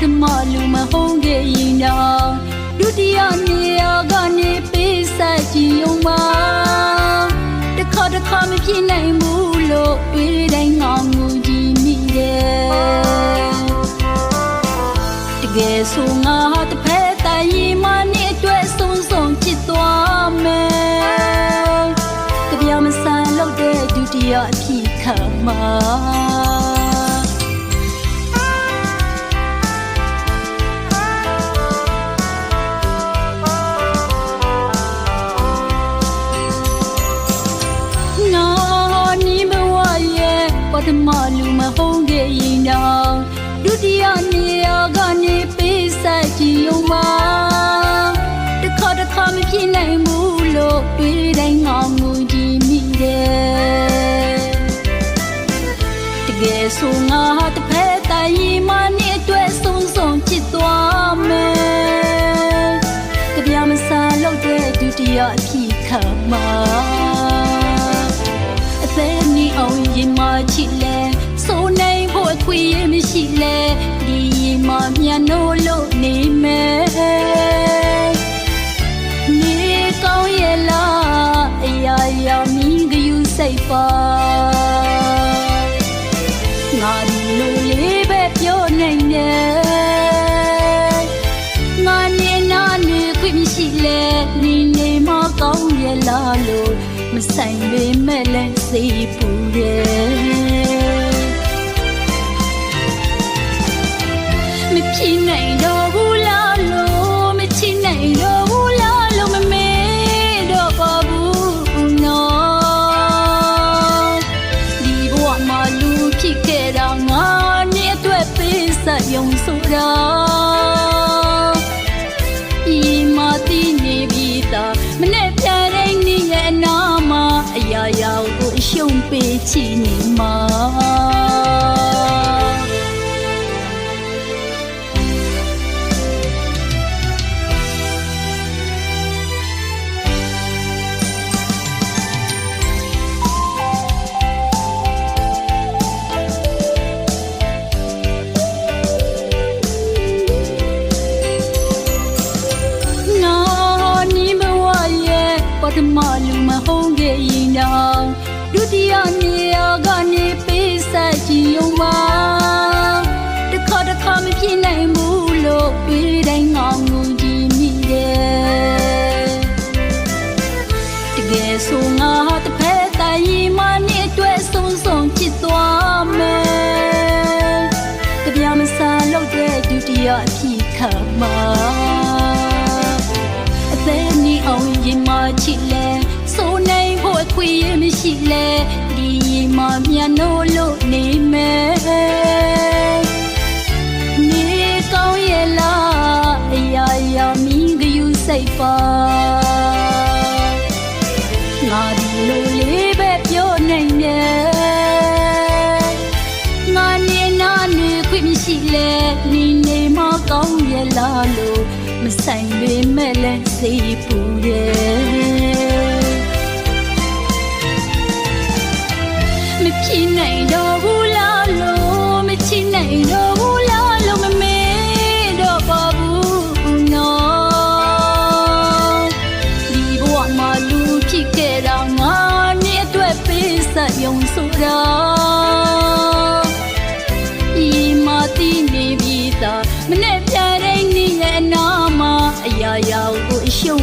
ကမလူမဟုံးခဲ့ရင်တော့ဒုတိယနေရာကနေပေးဆက်ကြည့်အောင်ပါတစ်ခါတစ်ခါမဖြစ်နိုင်ဘူးလို့တွေ့တိုင်းငောင်းငူကြည့်မိတယ်တကယ်ဆိုငါဟာတစ်ဖက်တည်းမှနေအတွက်ဆုံးဆုံးဖြစ်သွားမယ်ကြပြမဆန်လို့တဲ့ဒုတိယအဖြစ်ခံမှာ ရဲ့ပထမလူမဟုတ်ခဲ့ရင်တော့ဒုတိယနေရာကနေပေးဆက်ကြည့်ုံပါတစ်ခါတစ်ခါမဖြစ်နိုင်ဘူးလို့တွေးတိုင်းငေါငူကြည့်မိတယ်တကယ်ဆို မချစ်လဲဆိုနိုင်ဖို့အခွင့်အရေးမရှိလဲဒီရင်မမြန်လို့လို့နေမယ်နေကောင်းရဲ့လားအရာရာမင်းကယူစိတ်ပါငါဒီလိုလေးပဲပြောနိုင်တယ်ငါနေနာနေခွင့်မရှိလဲနေနေမကောင်းရဲ့လားလို့မဆိုင်ပေမဲ့လည်းစိတ်ပူတ မဖြစ်နိုင်တော့ဘူးလားလို့မချစ်နိုင်တော့ဘူးလားလို့မမေ့တော့ပါဘူးနော်ဒီဘဝမှာလူဖြစ်ခဲ့တာငါနဲ့အတွက်ပေးဆက်ယုံဆိုတာဒီမှာတည်နေပြီသားမနဲ့ပြတဲ့နေ့ရဲ့အနာမှာအရာရာကိုအရှုံးပေးချင်နေမှာငါ ရဲ့ပထမလူမဟုတ်ခဲ့ရင်တော့ဒုတိယနေရာကနေပေးဆက်ကြည့်ုံပါတစ်ခါတစ်ခါမဖြစ်နိုင်ဘူးလို့တွေးတိုင်းငေါငူကြည့်မိတယ်တကယ်ဆိုငါတစ်ဖက်တိုင်ရင်မနဲ့အတွက်ဆုံးဆုံးချစ်သွားမယ်ကြပြမစားလို့တဲ့ဒုတိယအဖြစ်ခံမှာအသက်နီအောင် ရင်မချစ်လဲဆိုနိုင်ဖို့အခွင့်အရေးမရှိလဲဒီရင်မမြန်လို့လို့နေမယ်နေကောင်းရဲ့လားအရာရာမင်းကယူစိတ်ပါငါဒီလိုလေးပဲပြောနိုင်တယ်ငါနေနာနေခွင့်မရှိလဲနေနေမကောင်းရဲ့လားလို့မ ဆိုင်ပေမဲ့လည်းစိတ်ပူတယ်မဖြစ်နိုင်တော့ဘူးလားလို့မချစ်နိုင်တော့ဘူးလားလို့မမေ့တော့ပါဘူးနော်ဒီဘဝမှာလူဖြစ်ခဲ့တာငါနဲ့အတွက်ပေးဆက်ယုံဆိုတာ Trong!